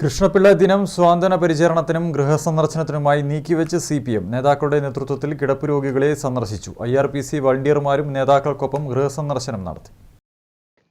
കൃഷ്ണപിള്ള ദിനം സ്വാന്തന പരിചരണത്തിനും ഗൃഹസന്ദർശനത്തിനുമായി നീക്കിവെച്ച് സി പി എം നേതാക്കളുടെ നേതൃത്വത്തിൽ കിടപ്പ് രോഗികളെ സന്ദർശിച്ചു. ഐ ആർ പി സി വളണ്ടിയർമാരും നേതാക്കൾക്കൊപ്പം ഗൃഹസന്ദർശനം നടത്തി.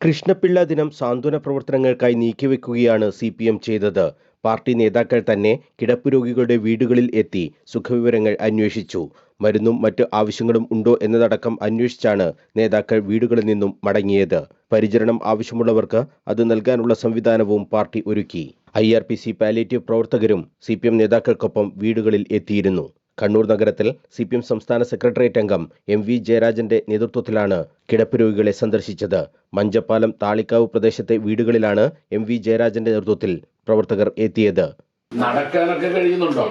കൃഷ്ണപിള്ള ദിനം സാന്ത്വന പ്രവർത്തനങ്ങൾക്കായി നീക്കിവെക്കുകയാണ് സി പി എം ചെയ്തത്. പാർട്ടി നേതാക്കൾ തന്നെ കിടപ്പ് രോഗികളുടെ വീടുകളിൽ എത്തി സുഖവിവരങ്ങൾ അന്വേഷിച്ചു. മരുന്നും മറ്റ് ആവശ്യങ്ങളും ഉണ്ടോ എന്നതടക്കം അന്വേഷിച്ചാണ് നേതാക്കൾ വീടുകളിൽ നിന്നും മടങ്ങിയത്. പരിചരണം ആവശ്യമുള്ളവർക്ക് അത് നൽകാനുള്ള സംവിധാനവും പാർട്ടി ഒരുക്കി. I R P C palliative പ്രവർത്തകരും സി പി എം നേതാക്കൾക്കൊപ്പം വീടുകളിൽ എത്തിയിരുന്നു. കണ്ണൂർ നഗരത്തിൽ സി പി എം സംസ്ഥാന സെക്രട്ടേറിയറ്റ് അംഗം എം വി ജയരാജന്റെ നേതൃത്വത്തിലാണ് കിടപ്പ് രോഗികളെ സന്ദർശിച്ചത്. മഞ്ചപ്പാലം താളിക്കാവ് പ്രദേശത്തെ വീടുകളിലാണ് എം വി ജയരാജന്റെ നേതൃത്വത്തിൽ പ്രവർത്തകർ എത്തിയത്. നടക്കാനൊക്കെ കഴിയുന്നുണ്ടോ?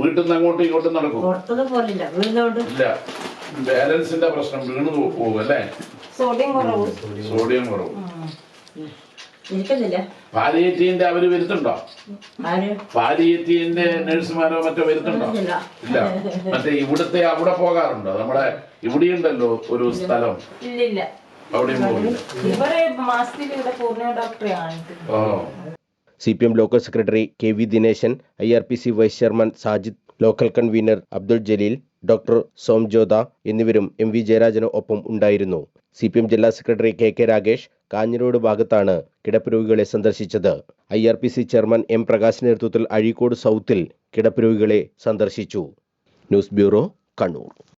വീട്ടിൽ നിന്ന് അങ്ങോട്ടും ഇങ്ങോട്ടും നടക്കും ഇല്ല. ബാലൻസിന്റെ പ്രശ്നം വീണ് പോകും അല്ലേ? സോഡിയം കുറവ്. സോഡിയം കുറവ്. പാലിയേറ്റീവിന്റെ അവർ വരുത്തുണ്ടോ പാലിയേറ്റീന്റെ നഴ്സുമാരോ മറ്റോ വരുത്തുണ്ടോ ഇല്ല. ഇല്ല. മറ്റേ ഇവിടുത്തെ അവിടെ പോകാറുണ്ടോ? നമ്മുടെ ഒരു സ്ഥലം. ഇവിടെ ഡോക്ടറെ കാണിക്കുന്നു. ഓ. C P M local secretary K V Dineshan I R P C vice chairman Sajid local convener Abdul Jaleel doctor Somjotha എന്നിവരും എം വി ജയരാജന് ഒപ്പം ഉണ്ടായിരുന്നു. സി പി എം ജില്ലാ secretary K K Ragesh Kanhirode ഭാഗത്താണ് കിടപ്പ് രോഗികളെ സന്ദർശിച്ചത്. I R P C chairman M Prakash നേതൃത്വത്തിൽ അഴീക്കോട് സൗത്തിൽ കിടപ്പ് രോഗികളെ സന്ദർശിച്ചു. News bureau Kannur.